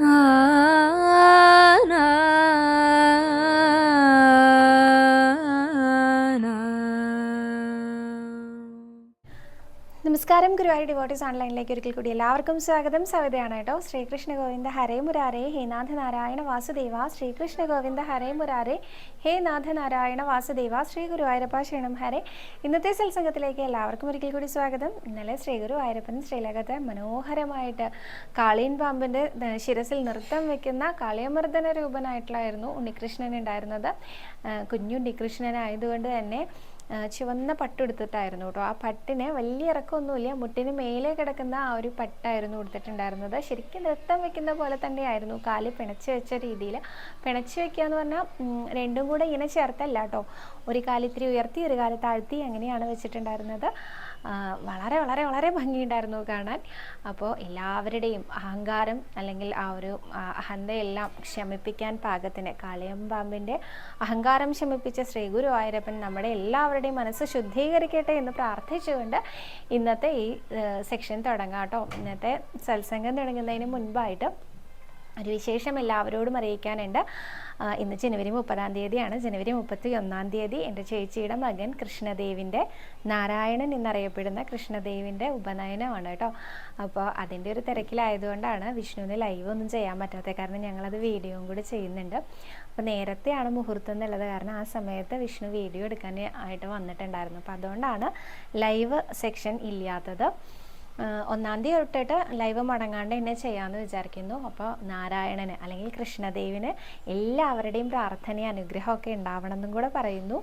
啊。ഗുരുവായൂർ devotees ഓൺലൈനിലേക്ക് ഒരിക്കൽ കൂടി എല്ലാവർക്കും സ്വാഗതം. സവിതയാണ് കേട്ടോ. ശ്രീകൃഷ്ണ ഗോവിന്ദ ഹരേ മുരാരേ ഹേ നാഥ നാരായണ വാസുദേവ. ശ്രീകൃഷ്ണ ഗോവിന്ദ ഹരേ മുരാരേ ഹേ നാഥ നാരായണ വാസുദേവ. ശ്രീ ഗുരുവായൂരപ്പ ക്ഷീണം ഹരേ. ഇന്നത്തെ സത്സംഗത്തിലേക്ക് എല്ലാവർക്കും ഒരിക്കൽ കൂടി സ്വാഗതം. ഇന്നലെ ശ്രീ ഗുരുവായൂരപ്പൻ ശ്രീലകത്തെ മനോഹരമായിട്ട് കാളിയൻ പാമ്പിന്റെ ശിരസിൽ നൃത്തം വെക്കുന്ന കാളിയമർദ്ദന രൂപനായിട്ടുള്ളായിരുന്നു ഉണ്ണികൃഷ്ണൻ ഉണ്ടായിരുന്നത്. കുഞ്ഞുണ്ണികൃഷ്ണനായതുകൊണ്ട് തന്നെ ആ, പട്ട് എടുത്തിട്ടായിരുന്നു കേട്ടോ. ആ പട്ടിന് വലിയ ഇറക്കമൊന്നുമില്ല. മുട്ടിന് മേലെ കിടക്കുന്ന ആ ഒരു പട്ടായിരുന്നു കൊടുത്തിട്ടുണ്ടായിരുന്നത് ശരിക്കും നൃത്തം വെക്കുന്ന പോലെ തന്നെയായിരുന്നു. കാൽ പിണച്ച് വെച്ച രീതിയിൽ. പിണച്ച് വെക്കുക എന്ന് പറഞ്ഞാൽ രണ്ടും കൂടെ ഇങ്ങനെ ചേർത്തല്ല കേട്ടോ. ഒരു കാലിത്തിരി ഉയർത്തി ഒരു കാൽ താഴ്ത്തി അങ്ങനെയാണ് വെച്ചിട്ടുണ്ടായിരുന്നത്. വളരെ വളരെ വളരെ ഭംഗിയുണ്ടായിരുന്നു കാണാൻ. അപ്പോൾ എല്ലാവരുടെയും അഹങ്കാരം അല്ലെങ്കിൽ ആ ഒരു അഹന്തയെല്ലാം ശമിപ്പിക്കാൻ പാകത്തിന് കാളിയമ്പാമ്പിന്റെ അഹങ്കാരം ശമിപ്പിച്ച ശ്രീഗുരു ആയിരപ്പൻ നമ്മുടെ എല്ലാവരുടെയും മനസ്സ് ശുദ്ധീകരിക്കട്ടെ എന്ന് പ്രാർത്ഥിച്ചുകൊണ്ട് ഇന്നത്തെ ഈ സെക്ഷൻ തുടങ്ങാം കേട്ടോ. ഇന്നത്തെ സത്സംഗം തുടങ്ങുന്നതിന് മുൻപായിട്ട് ഒരു വിശേഷം എല്ലാവരോടും അറിയിക്കാനുണ്ട്. ഇന്ന് ജനുവരി മുപ്പതാം തീയതിയാണ്. ജനുവരി മുപ്പത്തി ഒന്നാം തീയതി എന്റെ ചേച്ചിയുടെ മകൻ കൃഷ്ണദേവിന്റെ നാരായണൻ എന്നറിയപ്പെടുന്ന കൃഷ്ണദേവിന്റെ ഉപനയനമാണ് കേട്ടോ. അപ്പോൾ അതിന്റെ ഒരു തിരക്കിലായതുകൊണ്ടാണ് വിഷ്ണുവിന് ലൈവ് ഒന്നും ചെയ്യാൻ പറ്റാത്തത് കാരണം ഞങ്ങളത് വീഡിയോയും കൂടി ചെയ്യുന്നുണ്ട്. അപ്പോൾ നേരത്തെയാണ് മുഹൂർത്തം എന്നുള്ളത് കാരണം ആ സമയത്ത് വിഷ്ണു വീഡിയോ എടുക്കാൻ ആയിട്ട് വന്നിട്ടുണ്ടായിരുന്നു. അപ്പോൾ അതുകൊണ്ടാണ് ലൈവ് സെക്ഷൻ ഇല്ലാത്തത്. ഒന്നാം തീയതി തൊട്ടിട്ട് ലൈവ് മടങ്ങാണ്ട് എന്നെ ചെയ്യാമെന്ന് വിചാരിക്കുന്നു. അപ്പോൾ നാരായണന് അല്ലെങ്കിൽ കൃഷ്ണദേവിന് എല്ലാവരുടെയും പ്രാർത്ഥനയും അനുഗ്രഹമൊക്കെ ഉണ്ടാവണം എന്നും കൂടെ പറയുന്നു.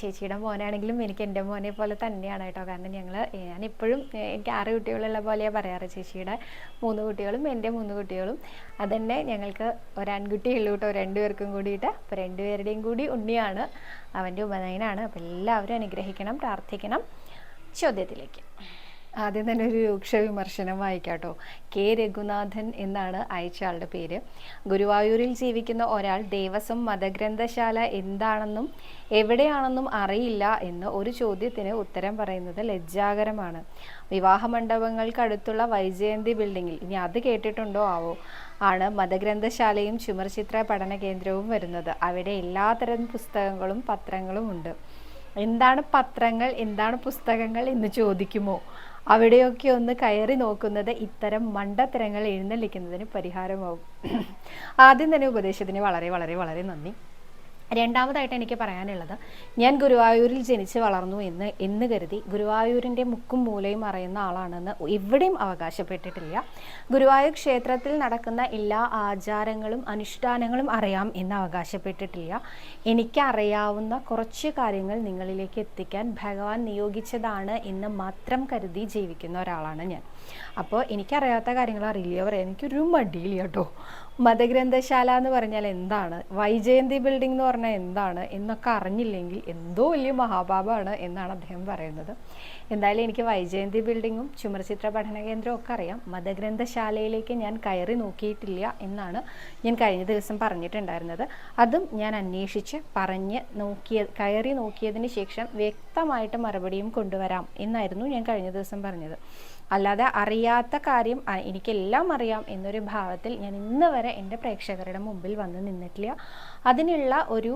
ചേച്ചിയുടെ മോനാണെങ്കിലും എനിക്ക് എന്റെ മോനെ പോലെ തന്നെയാണ് കേട്ടോ. കാരണം ഞങ്ങൾ ഞാനിപ്പോഴും എനിക്ക് ആറ് കുട്ടികളുള്ള പോലെയാണ് പറയാറ്. ചേച്ചിയുടെ മൂന്ന് കുട്ടികളും എന്റെ മൂന്ന് കുട്ടികളും. അതന്നെ ഞങ്ങൾക്ക് ഒരാൺകുട്ടി ഉള്ളൂ കേട്ടോ. രണ്ടുപേർക്കും കൂടിയിട്ട്. അപ്പോൾ രണ്ടുപേരുടെയും കൂടി ഉണ്ണിയാണ് അവന്റെ ഉപനയനാണ്. അപ്പോൾ എല്ലാവരും അനുഗ്രഹിക്കണം പ്രാർത്ഥിക്കണം. ചോദ്യത്തിലേക്ക്. ആദ്യം തന്നെ ഒരു രൂക്ഷ വിമർശനം വായിക്കാട്ടോ. കെ. രഘുനാഥൻ എന്നാണ് അയച്ച ആളുടെ പേര്. ഗുരുവായൂരിൽ ജീവിക്കുന്ന ഒരാൾ ദേവസ്വം മതഗ്രന്ഥശാല എന്താണെന്നും എവിടെയാണെന്നും അറിയില്ല എന്ന് ഒരു ചോദ്യത്തിന് ഉത്തരം പറയുന്നത് ലജ്ജാകരമാണ്. വിവാഹ മണ്ഡപങ്ങൾക്കടുത്തുള്ള വൈജയന്തി ബിൽഡിങ്ങിൽ ഇനി അത് കേട്ടിട്ടുണ്ടോ ആവോ ആണ് മതഗ്രന്ഥശാലയും ചുമർചിത്ര പഠന കേന്ദ്രവും വരുന്നത്. അവിടെ എല്ലാതരം പുസ്തകങ്ങളും പത്രങ്ങളും ഉണ്ട്. എന്താണ് പത്രങ്ങൾ എന്താണ് പുസ്തകങ്ങൾ എന്ന് ചോദിക്കുമോ? അവിടെയൊക്കെ ഒന്ന് കയറി നോക്കുന്നത് ഇത്തരം മണ്ടത്തരങ്ങൾ എഴുന്നള്ളിക്കുന്നതിന് പരിഹാരമാവും. ആദ്യം തന്നെ ഉപദേശത്തിന് വളരെ വളരെ വളരെ നന്ദി. രണ്ടാമതായിട്ട് എനിക്ക് പറയാനുള്ളത് ഞാൻ ഗുരുവായൂരിൽ ജനിച്ച് വളർന്നു എന്ന് എന്ന് കരുതി ഗുരുവായൂരിന്റെ മുക്കും മൂലയും അറിയുന്ന ആളാണെന്ന് എവിടെയും അവകാശപ്പെട്ടിട്ടില്ല. ഗുരുവായൂർ ക്ഷേത്രത്തിൽ നടക്കുന്ന എല്ലാ ആചാരങ്ങളും അനുഷ്ഠാനങ്ങളും അറിയാം എന്ന് അവകാശപ്പെട്ടിട്ടില്ല. എനിക്കറിയാവുന്ന കുറച്ച് കാര്യങ്ങൾ നിങ്ങളിലേക്ക് എത്തിക്കാൻ ഭഗവാൻ നിയോഗിച്ചതാണ് എന്ന് മാത്രം കരുതി ജീവിക്കുന്ന ഒരാളാണ് ഞാൻ. അപ്പോൾ എനിക്കറിയാത്ത കാര്യങ്ങൾ അറിയില്ല അവർ എനിക്കൊരു മടിയില്ല കേട്ടോ. മതഗ്രന്ഥശാല എന്ന് പറഞ്ഞാൽ എന്താണ്? വൈജയന്തി ബിൽഡിംഗ് എന്ന് പറഞ്ഞാൽ എന്താണ്? എന്നൊക്കെ അറിഞ്ഞില്ലെങ്കിൽ എന്തോ വലിയ മഹാഭാപമാണ് എന്നാണ് അദ്ദേഹം പറയുന്നത്. എന്തായാലും എനിക്ക് വൈജയന്തി ബിൽഡിങ്ങും ചുമർചിത്ര പഠന കേന്ദ്രവും ഒക്കെ അറിയാം. മതഗ്രന്ഥശാലയിലേക്ക് ഞാൻ കയറി നോക്കിയിട്ടില്ല എന്നാണ് ഞാൻ കഴിഞ്ഞ ദിവസം പറഞ്ഞിട്ടുണ്ടായിരുന്നത്. അതും ഞാൻ അന്വേഷിച്ച് പറഞ്ഞ് നോക്കിയ കയറി നോക്കിയതിന് ശേഷം വ്യക്തമായിട്ട് മറുപടിയും കൊണ്ടുവരാം എന്നായിരുന്നു ഞാൻ കഴിഞ്ഞ ദിവസം പറഞ്ഞത്. അല്ലാതെ അറിയാത്ത കാര്യം എനിക്കെല്ലാം അറിയാം എന്നൊരു ഭാവത്തിൽ ഞാൻ ഇന്ന് വരെ എന്റെ പ്രേക്ഷകരുടെ മുമ്പിൽ വന്ന് നിന്നിട്ടില്ല. അതിനുള്ള ഒരു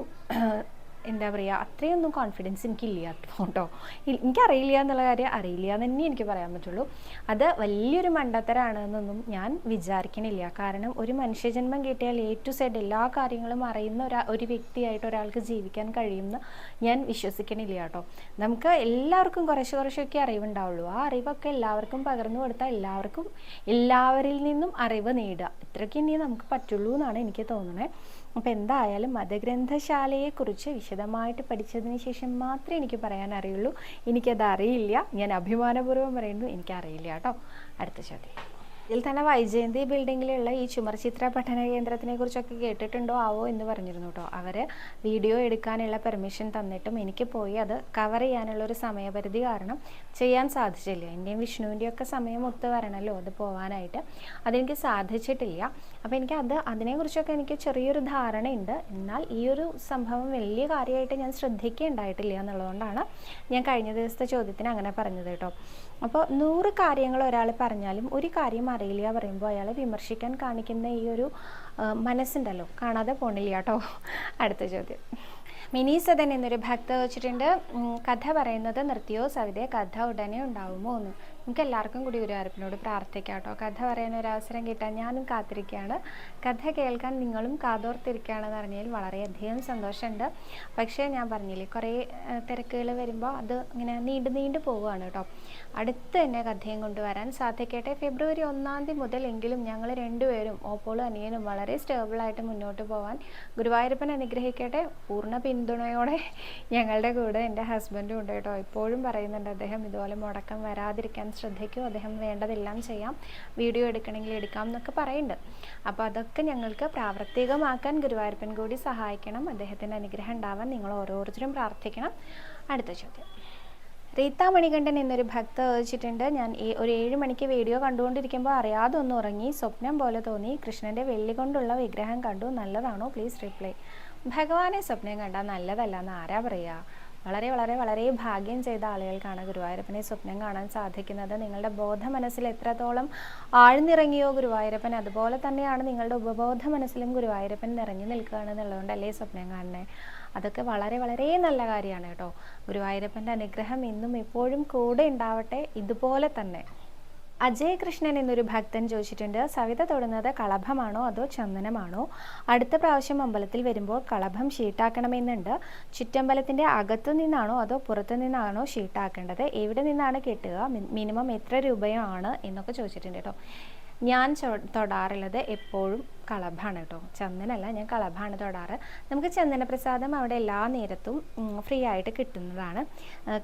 എന്താ പറയുക അത്രയൊന്നും കോൺഫിഡൻസ് എനിക്കില്ല കേട്ടോ. എനിക്കറിയില്ല എന്നുള്ള കാര്യം അറിയില്ല എന്ന് തന്നെ എനിക്ക് പറയാൻ പറ്റുള്ളൂ. അത് വലിയൊരു മണ്ടത്തരാണ് എന്നൊന്നും ഞാൻ വിചാരിക്കണില്ല. കാരണം ഒരു മനുഷ്യജന്മം കിട്ടിയാൽ എ ടു സെഡ് എല്ലാ കാര്യങ്ങളും അറിയുന്ന ഒരാ ഒരു വ്യക്തിയായിട്ട് ഒരാൾക്ക് ജീവിക്കാൻ കഴിയുമെന്ന് ഞാൻ വിശ്വസിക്കണില്ല കേട്ടോ. നമുക്ക് എല്ലാവർക്കും കുറച്ച് കുറച്ചൊക്കെ അറിവുണ്ടാവുള്ളൂ. ആ അറിവൊക്കെ എല്ലാവർക്കും പകർന്നു കൊടുത്താൽ എല്ലാവർക്കും എല്ലാവരിൽ നിന്നും അറിവ് നേടുക. ഇത്രയ്ക്ക് ഇനി നമുക്ക് പറ്റുള്ളൂ എന്നാണ് എനിക്ക് തോന്നുന്നത് അപ്പോൾ എന്തായാലും മതഗ്രന്ഥശാലയെക്കുറിച്ച് വിശദമായിട്ട് പഠിച്ചതിന് ശേഷം മാത്രമേ എനിക്ക് പറയാൻ അറിയുള്ളൂ. എനിക്കത് അറിയില്ല. ഞാൻ അഭിമാനപൂർവം പറയുന്നു. എനിക്കറിയില്ല കേട്ടോ. അടുത്ത ചോദ്യം. ഇതിൽ തന്നെ വൈജയന്തി ബിൽഡിങ്ങിലുള്ള ഈ ചുമർചിത്ര പഠന കേന്ദ്രത്തിനെ കുറിച്ചൊക്കെ കേട്ടിട്ടുണ്ടോ? ആവോ എന്ന് പറഞ്ഞിരുന്നു കേട്ടോ അവർ വീഡിയോ എടുക്കാനുള്ള പെർമിഷൻ തന്നിട്ടും എനിക്ക് പോയി അത് കവർ ചെയ്യാനുള്ള ഒരു സമയപരിധി കാരണം ചെയ്യാൻ സാധിച്ചില്ല. എന്റെയും വിഷ്ണുവിന്റെയും ഒക്കെ സമയം ഒത്തു വരണമല്ലോ അത് പോകാനായിട്ട് അതെനിക്ക് സാധിച്ചിട്ടില്ല. അപ്പോൾ എനിക്ക് അത് അതിനെക്കുറിച്ചൊക്കെ എനിക്ക് ചെറിയൊരു ധാരണയുണ്ട്. എന്നാൽ ഈ ഒരു സംഭവം വലിയ കാര്യമായിട്ട് ഞാൻ ശ്രദ്ധിക്കേണ്ടായിട്ടില്ല എന്നുള്ളതുകൊണ്ടാണ് ഞാൻ കഴിഞ്ഞ ദിവസത്തെ ചോദ്യത്തിന് അങ്ങനെ പറഞ്ഞത് കേട്ടോ അപ്പോൾ നൂറ് കാര്യങ്ങൾ ഒരാൾ പറഞ്ഞാലും ഒരു കാര്യം അറിയില്ല പറയുമ്പോൾ അയാളെ വിമർശിക്കാൻ കാണിക്കുന്ന ഈ ഒരു മനസ്സുണ്ടല്ലോ. കാണാതെ പോണില്ല കേട്ടോ. അടുത്ത ചോദ്യം. മിനി സദൻ എന്നൊരു ഭക്ത വെച്ചിട്ടുണ്ട് കഥ പറയുന്നത് നിർത്തിയോ? സവിതയെ കഥ ഉടനെ ഉണ്ടാവുമോ എന്ന്. നമുക്ക് എല്ലാവർക്കും കൂടി ഗുരുവായൂരപ്പനോട് പ്രാർത്ഥിക്കാം കേട്ടോ കഥ പറയാൻ ഒരു അവസരം കിട്ടാൻ ഞാനും കാത്തിരിക്കുകയാണ്. കഥ കേൾക്കാൻ നിങ്ങളും കാതോർത്തിരിക്കുകയാണെന്ന് അറിഞ്ഞതിൽ വളരെയധികം സന്തോഷമുണ്ട്. പക്ഷേ ഞാൻ പറഞ്ഞില്ലേ കുറേ തിരക്കുകൾ വരുമ്പോൾ അത് ഇങ്ങനെ നീണ്ടു നീണ്ടു പോവുകയാണ് കേട്ടോ. അടുത്ത് തന്നെ കഥയും കൊണ്ടുവരാൻ സാധിക്കട്ടെ. ഫെബ്രുവരി ഒന്നാം തീയതി മുതലെങ്കിലും ഞങ്ങൾ രണ്ടുപേരും ഓപ്പോളും അനിയനും വളരെ സ്റ്റേബിളായിട്ട് മുന്നോട്ട് പോകാൻ ഗുരുവായൂരപ്പൻ അനുഗ്രഹിക്കട്ടെ. പൂർണ പിന്തുണയോടെ ഞങ്ങളുടെ കൂടെ എന്റെ ഹസ്ബൻഡും ഉണ്ട് കേട്ടോ. ഇപ്പോഴും പറയുന്നുണ്ട് അദ്ദേഹം ഇതുപോലെ മുടക്കം വരാതിരിക്കാൻ ശ്രദ്ധിക്കൂ അദ്ദേഹം വേണ്ടതെല്ലാം ചെയ്യാം. വീഡിയോ എടുക്കണമെങ്കിൽ എടുക്കാം എന്നൊക്കെ പറയുന്നുണ്ട്. അപ്പോൾ അതൊക്കെ ഞങ്ങൾക്ക് പ്രാവർത്തികമാക്കാൻ ഗുരുവായൂരപ്പൻ കൂടി സഹായിക്കണം. അദ്ദേഹത്തിന്റെ അനുഗ്രഹം ഉണ്ടാവാൻ നിങ്ങൾ ഓരോരുത്തരും പ്രാർത്ഥിക്കണം. അടുത്ത ചോദ്യം. റീത്ത മണികണ്ഠൻ എന്നൊരു ഭക്ത ചോദിച്ചിട്ടുണ്ട്. ഞാൻ ഒരു ഏഴ് മണിക്ക് വീഡിയോ കണ്ടുകൊണ്ടിരിക്കുമ്പോൾ അറിയാതെ ഒന്ന് ഉറങ്ങി സ്വപ്നം പോലെ തോന്നി. കൃഷ്ണന്റെ വെള്ളി കൊണ്ടുള്ള വിഗ്രഹം കണ്ടു. നല്ലതാണോ? Please reply. ഭഗവാനെ സ്വപ്നം കണ്ടാൽ നല്ലതല്ല എന്ന് ആരാ പറയുക വളരെ വളരെ വളരെ ഭാഗ്യം ചെയ്ത ആളുകൾക്കാണ് ഗുരുവായൂരപ്പനെ സ്വപ്നം കാണാൻ സാധിക്കുന്നത്. നിങ്ങളുടെ ബോധ മനസ്സിൽ എത്രത്തോളം ആഴ്ന്നിറങ്ങിയോ ഗുരുവായൂരപ്പൻ അതുപോലെ തന്നെയാണ് നിങ്ങളുടെ ഉപബോധ മനസ്സിലും ഗുരുവായൂരപ്പൻ നിറഞ്ഞു നിൽക്കുകയാണ് സ്വപ്നം കാണുന്നത് അതൊക്കെ വളരെ വളരെ നല്ല കാര്യമാണ് കേട്ടോ. ഗുരുവായൂരപ്പന്റെ അനുഗ്രഹം ഇന്നും എപ്പോഴും കൂടെ ഉണ്ടാവട്ടെ ഇതുപോലെ തന്നെ. അജയ് കൃഷ്ണൻ എന്നൊരു ഭക്തൻ ചോദിച്ചിട്ടുണ്ട് സവിത തൊടുന്നത് കളഭമാണോ അതോ ചന്ദനമാണോ? അടുത്ത പ്രാവശ്യം അമ്പലത്തിൽ വരുമ്പോൾ കളഭം ഷീട്ടാക്കണമെന്നുണ്ട്. ചുറ്റമ്പലത്തിന്റെ അകത്തു നിന്നാണോ അതോ പുറത്തു നിന്നാണോ ഷീട്ടാക്കേണ്ടത്? എവിടെ നിന്നാണ് കിട്ടുക? മിനിമം എത്ര രൂപയാണ് എന്നൊക്കെ ചോദിച്ചിട്ടുണ്ട് കേട്ടോ. ഞാൻ തൊടാറുള്ളത് എപ്പോഴും കളഭാണ് കേട്ടോ ചന്ദനല്ല ഞാൻ കളഭാണ് തൊടാറ്. നമുക്ക് ചന്ദനപ്രസാദം അവിടെ എല്ലാ നേരത്തും ഫ്രീ ആയിട്ട് കിട്ടുന്നതാണ്.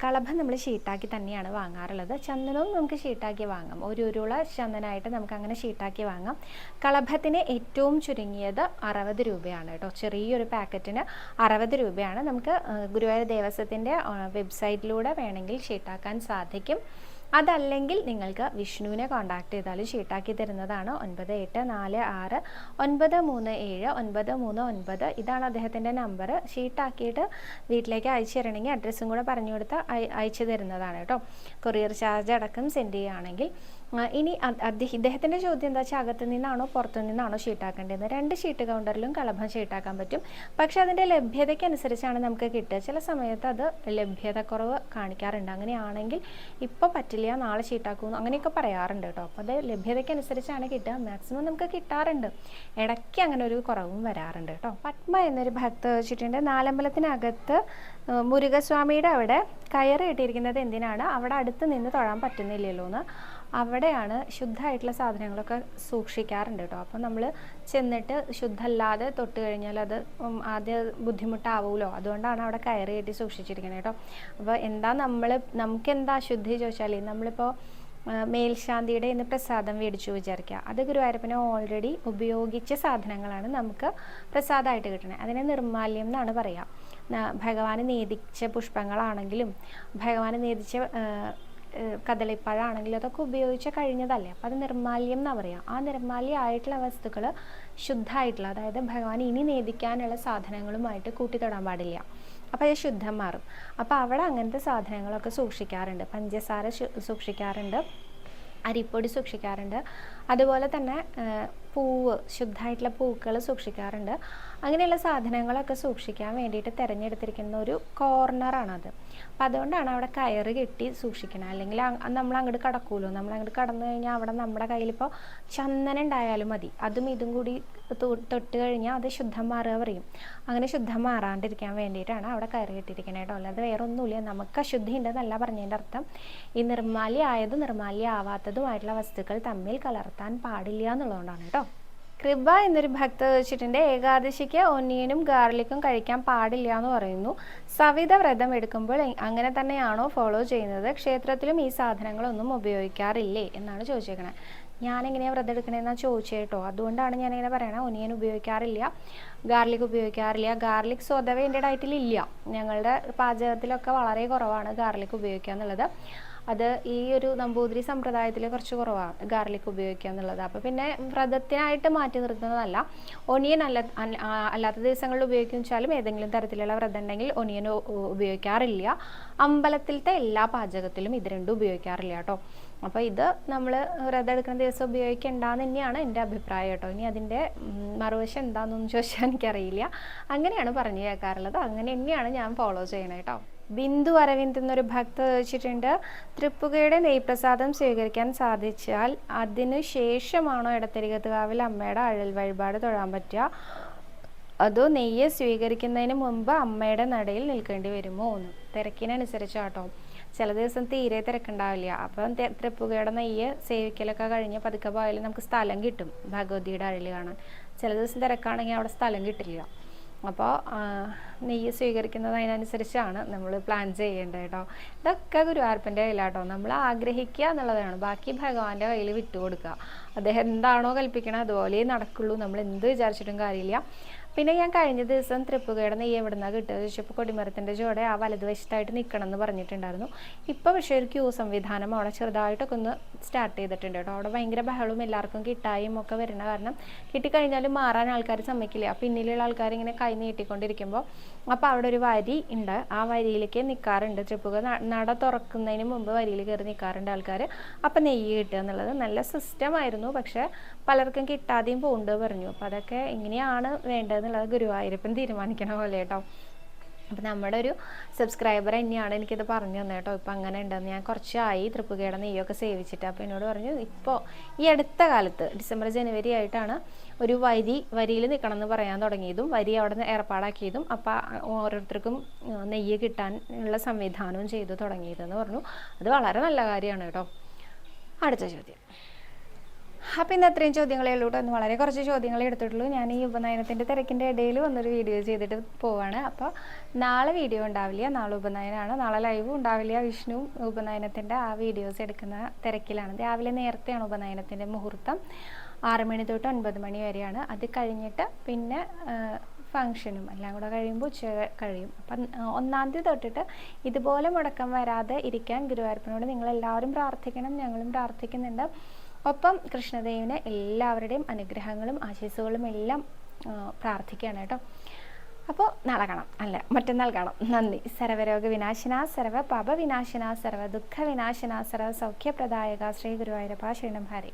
കളഭം നമ്മൾ ഷീട്ടാക്കി തന്നെയാണ് വാങ്ങാറുള്ളത്. ചന്ദനവും നമുക്ക് ഷീട്ടാക്കി വാങ്ങാം. ഒരു ഉരുള ചന്ദനമായിട്ട് നമുക്ക് അങ്ങനെ ഷീട്ടാക്കി വാങ്ങാം. കളഭത്തിന് ഏറ്റവും ചുരുങ്ങിയത് അറുപത് രൂപയാണ് കേട്ടോ ചെറിയൊരു പാക്കറ്റിന് അറുപത് രൂപയാണ്. നമുക്ക് ഗുരുവായൂർ ദേവസ്വത്തിന്റെ വെബ്സൈറ്റിലൂടെ വേണമെങ്കിൽ ഷീട്ടാക്കാൻ സാധിക്കും. അതല്ലെങ്കിൽ നിങ്ങൾക്ക് വിഷ്ണുവിനെ കോൺടാക്ട് ചെയ്താലും ഷീട്ടാക്കി തരുന്നതാണ് ഒൻപത് എട്ട് നാല് ആറ് ഒൻപത് മൂന്ന് ഏഴ് ഒൻപത് മൂന്ന് ഒൻപത്. ഇതാണ് അദ്ദേഹത്തിന്റെ നമ്പർ ഷീട്ടാക്കിയിട്ട് വീട്ടിലേക്ക് അയച്ചു തരണമെങ്കിൽ അഡ്രസ്സും കൂടെ പറഞ്ഞു കൊടുത്ത് അയ- അയച്ചു തരുന്നതാണ് കേട്ടോ. കൊറിയർ ചാർജ് അടക്കം സെൻഡ് ചെയ്യുകയാണെങ്കിൽ ഇനി ഇദ്ദേഹത്തിന്റെ ചോദ്യം എന്താ വെച്ചാൽ അകത്തു നിന്നാണോ പുറത്തു നിന്നാണോ ഷീട്ടാക്കേണ്ടതെന്ന് രണ്ട് ഷീട്ട് കൗണ്ടറിലും കളഭം ഷീട്ടാക്കാൻ പറ്റും. പക്ഷേ അതിന്റെ ലഭ്യതയ്ക്കനുസരിച്ചാണ് നമുക്ക് കിട്ടുക. ചില സമയത്ത് അത് ലഭ്യതക്കുറവ് കാണിക്കാറുണ്ട്. അങ്ങനെയാണെങ്കിൽ ഇപ്പോൾ പറ്റില്ല. നാളെ ചീട്ടാക്കുമെന്ന് അങ്ങനെയൊക്കെ പറയാറുണ്ട് കേട്ടോ. അപ്പോൾ അത് ലഭ്യതയ്ക്കനുസരിച്ചാണ് കിട്ടുക. മാക്സിമം നമുക്ക് കിട്ടാറുണ്ട്. ഇടയ്ക്ക് അങ്ങനെ ഒരു കുറവും വരാറുണ്ട് കേട്ടോ. പത്മ എന്നൊരു ഭക്ത വെച്ചിട്ടുണ്ട്. നാലമ്പലത്തിനകത്ത് മുരുകസ്വാമിയുടെ അവിടെ കയറ് കെട്ടിയിരിക്കുന്നത് എന്തിനാണ്? അവിടെ അടുത്ത് നിന്ന് തൊഴാൻ പറ്റുന്നില്ലല്ലോ എന്ന് അവിടെയാണ് ശുദ്ധമായിട്ടുള്ള സാധനങ്ങളൊക്കെ സൂക്ഷിക്കാറുണ്ട് കേട്ടോ. അപ്പോൾ നമ്മൾ ചെന്നിട്ട് ശുദ്ധമല്ലാതെ തൊട്ട് കഴിഞ്ഞാൽ അത് ആദ്യം ബുദ്ധിമുട്ടാവുമല്ലോ അതുകൊണ്ടാണ് അവിടെ കയറി കെട്ടി സൂക്ഷിച്ചിരിക്കുന്നത് കേട്ടോ. അപ്പോൾ എന്താ നമ്മൾ നമുക്ക് എന്താ അശുദ്ധി ചോദിച്ചാൽ നമ്മളിപ്പോൾ മേൽശാന്തിയുടെ ഇന്ന് പ്രസാദം മേടിച്ചു വിചാരിക്കുക. അത് ഗുരുവായൂരപ്പനെ ഓൾറെഡി ഉപയോഗിച്ച സാധനങ്ങളാണ് നമുക്ക് പ്രസാദമായിട്ട് കിട്ടുന്നത്. അതിനെ നിർമാല്യം എന്നാണ് പറയുക. ഭഗവാന് നേതിച്ച പുഷ്പങ്ങളാണെങ്കിലും ഭഗവാന് ഏഹ് കദളിപ്പഴമാണെങ്കിലും അതൊക്കെ ഉപയോഗിച്ച് കഴിഞ്ഞതല്ലേ. അപ്പോൾ അത് നിർമാല്യം എന്നാ പറയുക ആ നിർമാല്യമായിട്ടുള്ള വസ്തുക്കൾ ശുദ്ധമായിട്ടുള്ള അതായത് ഭഗവാൻ ഇനി നേദിക്കാനുള്ള സാധനങ്ങളുമായിട്ട് കൂട്ടിത്തൊടാൻ പാടില്ല. അപ്പോൾ അത് ശുദ്ധം മാറും. അപ്പോൾ അവിടെ അങ്ങനത്തെ സാധനങ്ങളൊക്കെ സൂക്ഷിക്കാറുണ്ട്. പഞ്ചസാര സൂക്ഷിക്കാറുണ്ട്. അരിപ്പൊടി സൂക്ഷിക്കാറുണ്ട്. അതുപോലെ തന്നെ പൂവ് ശുദ്ധമായിട്ടുള്ള പൂക്കൾ സൂക്ഷിക്കാറുണ്ട്. അങ്ങനെയുള്ള സാധനങ്ങളൊക്കെ സൂക്ഷിക്കാൻ വേണ്ടിയിട്ട് തിരഞ്ഞെടുത്തിരിക്കുന്ന ഒരു കോർണറാണത് അപ്പം അതുകൊണ്ടാണ് അവിടെ കയറ് കെട്ടി സൂക്ഷിക്കണം. അല്ലെങ്കിൽ നമ്മൾ അങ്ങോട്ട് കടക്കൂലോ? നമ്മൾ അങ്ങോട്ട് കടന്നു കഴിഞ്ഞാൽ അവിടെ നമ്മുടെ കയ്യിലിപ്പോൾ ചന്ദനം ഉണ്ടായാലും മതി. അതും ഇതും കൂടി തൊട്ട് കഴിഞ്ഞാൽ അത് ശുദ്ധം മാറുക പറയും. അങ്ങനെ ശുദ്ധം മാറാണ്ടിരിക്കാൻ വേണ്ടിയിട്ടാണ് അവിടെ കയറി കെട്ടിയിരിക്കുന്നത് കേട്ടോ. അല്ലാതെ വേറെ ഒന്നുമില്ല നമുക്ക് അശുദ്ധി ഉണ്ടെന്നല്ല പറഞ്ഞതിന്റെ അർത്ഥം. ഈ നിർമാല്യ ആയതും നിർമാല്യ ആവാത്തതുമായിട്ടുള്ള വസ്തുക്കൾ തമ്മിൽ കലർത്താൻ പാടില്ല എന്നുള്ളതുകൊണ്ടാണ് കേട്ടോ. കൃപ എന്നൊരു ഭക്ത വെച്ചിട്ടുണ്ട്. ഏകാദശിക്ക് ഒന്നിയനും ഗാർലിക്കും കഴിക്കാൻ പാടില്ല എന്ന് പറയുന്നു. സവിത വ്രതം എടുക്കുമ്പോൾ അങ്ങനെ തന്നെയാണോ ഫോളോ ചെയ്യുന്നത്? ക്ഷേത്രത്തിലും ഈ സാധനങ്ങളൊന്നും ഉപയോഗിക്കാറില്ലേ? എന്നാണ് ചോദിച്ചേക്കണേ. ഞാനെങ്ങനെയാണ് വ്രതം എടുക്കണേന്നാണ് ചോദിച്ചത് കേട്ടോ അതുകൊണ്ടാണ് ഞാനിങ്ങനെ പറയണത് ഒനിയൻ ഉപയോഗിക്കാറില്ല ഗാർലിക് ഉപയോഗിക്കാറില്ല. ഗാർലിക് സ്വതവേ എന്റെ ഡയറ്റിൽ ഇല്ല. ഞങ്ങളുടെ പാചകത്തിലൊക്കെ വളരെ കുറവാണ് ഗാർലിക് ഉപയോഗിക്കുക എന്നുള്ളത് അത് ഈ ഒരു നമ്പൂതിരി സമ്പ്രദായത്തിൽ കുറച്ച് കുറവാണ് ഗാർലിക് ഉപയോഗിക്കുക എന്നുള്ളത്. അപ്പോൾ പിന്നെ വ്രതത്തിനായിട്ട് മാറ്റി നിർത്തുന്നതല്ല. ഒനിയൻ അല്ല അല്ല- അല്ലാത്ത ദിവസങ്ങളിൽ ഉപയോഗിക്കും വെച്ചാലും ഏതെങ്കിലും തരത്തിലുള്ള വ്രതം ഉണ്ടെങ്കിൽ ഒനിയൻ ഉപയോഗിക്കാറില്ല. അമ്പലത്തിലത്തെ എല്ലാ പാചകത്തിലും ഇത് രണ്ടും ഉപയോഗിക്കാറില്ല കേട്ടോ. അപ്പോൾ ഇത് നമ്മൾ വ്രതം എടുക്കുന്ന ദിവസം ഉപയോഗിക്കേണ്ടെന്ന് തന്നെയാണ് എന്റെ അഭിപ്രായം കേട്ടോ. ഇനി അതിന്റെ മറുവശം എന്താണെന്നൊന്നും ചോദിച്ചാൽ എനിക്കറിയില്ല. അങ്ങനെയാണ് പറഞ്ഞു കേൾക്കാറുള്ളത്. അങ്ങനെ തന്നെയാണ് ഞാൻ ഫോളോ ചെയ്യണേ കേട്ടോ. ബിന്ദു അരവിന്ദ് എന്നൊരു ഭക്ത ചോദിച്ചിട്ടുണ്ട്. തൃപ്പുകയുടെ നെയ്പ്രസാദം സ്വീകരിക്കാൻ സാധിച്ചാൽ അതിനു ശേഷമാണോ ഇടത്തരികത്തുകാവിൽ അമ്മയുടെ അഴൽ വഴിപാട് തൊഴാൻ പറ്റുക? അതോ നെയ്യ് സ്വീകരിക്കുന്നതിന് മുമ്പ് അമ്മയുടെ നടയിൽ നിൽക്കേണ്ടി വരുമോ എന്ന്? തിരക്കിനനുസരിച്ചാട്ടോ. ചില ദിവസം തീരെ തിരക്കുണ്ടാവില്ല. അപ്പം തൃപ്പുകയുടെ നെയ്യ് സേവിക്കലൊക്കെ കഴിഞ്ഞ് പതുക്കെ പോയാലും നമുക്ക് സ്ഥലം കിട്ടും. ഭഗവതിയുടെ അഴൽ കാണാൻ. ചില ദിവസം തിരക്കാണെങ്കിൽ അവിടെ സ്ഥലം കിട്ടില്ല. അപ്പോൾ നെയ്യ് സ്വീകരിക്കുന്നത് അതിനനുസരിച്ചാണ് നമ്മൾ പ്ലാൻ ചെയ്യേണ്ടത് കേട്ടോ. ഇതൊക്കെ ഗുരുവായൂരപ്പന്റെ കയ്യിലാട്ടോ നമ്മൾ ആഗ്രഹിക്കുക എന്നുള്ളതാണ്. ബാക്കി ഭഗവാന്റെ കയ്യിൽ വിട്ടുകൊടുക്കുക. അദ്ദേഹം എന്താണോ കൽപ്പിക്കണത് അതുപോലെ നടക്കുള്ളൂ. നമ്മൾ എന്ത് വിചാരിച്ചിട്ടും കാര്യമില്ല. പിന്നെ ഞാൻ കഴിഞ്ഞ ദിവസം തൃപ്പുകയുടെ നെയ്യ് എവിടെ നിന്നാണ് കിട്ടുക ചോദിച്ചപ്പോൾ കൊടിമരത്തിന്റെ ചുവടെ ആ വലതുവശത്തായിട്ട് നിൽക്കണം എന്ന് പറഞ്ഞിട്ടുണ്ടായിരുന്നു. ഇപ്പോൾ പക്ഷേ ഒരു ക്യൂ സംവിധാനം അവിടെ ചെറുതായിട്ടൊക്കെ ഒന്ന് സ്റ്റാർട്ട് ചെയ്തിട്ടുണ്ട് കേട്ടോ. അവിടെ ഭയങ്കര ബഹളവും എല്ലാവർക്കും കിട്ടായും ഒക്കെ വരുന്ന കാരണം കിട്ടിക്കഴിഞ്ഞാലും മാറാൻ ആൾക്കാർ സമ്മതിക്കില്ല. ആ പിന്നിലുള്ള ആൾക്കാർ ഇങ്ങനെ കൈ നീട്ടിക്കൊണ്ടിരിക്കുമ്പോൾ അപ്പോൾ അവിടെ ഒരു വരി ഉണ്ട്. ആ വരിയിലേക്ക് നിൽക്കാറുണ്ട് തൃപ്പുക നട തുറക്കുന്നതിന് മുമ്പ് വരിയിൽ കയറി നിൽക്കാറുണ്ട് ആൾക്കാർ അപ്പം നെയ്യ് കിട്ടുക എന്നുള്ളത് നല്ല സിസ്റ്റം ആയിരുന്നു. പക്ഷേ പലർക്കും കിട്ടാതെയും പോകുന്നുണ്ട് പറഞ്ഞു. അപ്പോൾ അതൊക്കെ എങ്ങനെയാണ് വേണ്ടതെന്നുള്ളത് ഗുരുവായൂരപ്പൻ തീരുമാനിക്കണ പോലെ കേട്ടോ. അപ്പം നമ്മുടെ ഒരു സബ്സ്ക്രൈബർ തന്നെയാണ് എനിക്കിത് പറഞ്ഞു തന്നെ കേട്ടോ. ഇപ്പം അങ്ങനെ ഉണ്ടെന്ന് ഞാൻ കുറച്ചായി തൃപ്പുകയുടെ നെയ്യൊക്കെ സേവിച്ചിട്ട്. അപ്പോൾ എന്നോട് പറഞ്ഞു ഇപ്പോൾ ഈ അടുത്ത കാലത്ത് ഡിസംബർ ജനുവരി ആയിട്ടാണ് ഒരു വരി വരിയിൽ നിൽക്കണം എന്ന് പറയാൻ തുടങ്ങിയതും വരി അവിടെ നിന്ന് ഏർപ്പാടാക്കിയതും അപ്പോൾ ഓരോരുത്തർക്കും നെയ്യ് കിട്ടാൻ ഉള്ള സംവിധാനവും ചെയ്തു തുടങ്ങിയതെന്ന് പറഞ്ഞു. അത് വളരെ നല്ല കാര്യമാണ് കേട്ടോ. അടുത്ത ചോദ്യം. അപ്പോൾ ഇന്ന് അത്രയും ചോദ്യങ്ങളേ ഉള്ളൂ കേട്ടോ വളരെ കുറച്ച് ചോദ്യങ്ങളെ എടുത്തിട്ടുള്ളൂ. ഞാൻ ഈ ഉപനയനത്തിന്റെ തിരക്കിന്റെ ഇടയിൽ വന്നൊരു വീഡിയോ ചെയ്തിട്ട് പോവാണ്. അപ്പോൾ നാളെ വീഡിയോ ഉണ്ടാവില്ല. നാളെ ഉപനയനമാണ് നാളെ ലൈവും ഉണ്ടാവില്ല. വിഷ്ണു ഉപനയനത്തിന്റെ ആ വീഡിയോസ് എടുക്കുന്ന തിരക്കിലാണ്. രാവിലെ നേരത്തെയാണ് ഉപനയനത്തിന്റെ മുഹൂർത്തം. ആറ് മണി തൊട്ട് ഒൻപത് മണി വരെയാണ്. അത് കഴിഞ്ഞിട്ട് പിന്നെ ഫങ്ഷനും എല്ലാം കൂടെ കഴിയുമ്പോൾ ഉച്ച കഴിയും. അപ്പം ഒന്നാം തീയതി തൊട്ടിട്ട് ഇതുപോലെ മുടക്കം വരാതെ ഇരിക്കാൻ ഗുരുവായൂരപ്പനോട് നിങ്ങളെല്ലാവരും പ്രാർത്ഥിക്കണം. ഞങ്ങളും പ്രാർത്ഥിക്കുന്നുണ്ട്. ഒപ്പം കൃഷ്ണദേവിന് എല്ലാവരുടെയും അനുഗ്രഹങ്ങളും ആശീസുകളും എല്ലാം പ്രാർത്ഥിക്കുകയാണ് കേട്ടോ. അപ്പോൾ നാളെ കാണാം. അല്ല മറ്റന്നാൾ കാണാം. നന്ദി. സർവരോഗ വിനാശന സർവ പാപ വിനാശന സർവ ദുഃഖ സർവ സൗഖ്യപ്രദായക ശ്രീ ഗുരുവായൂരപ്പ ശരണം. ഹരി.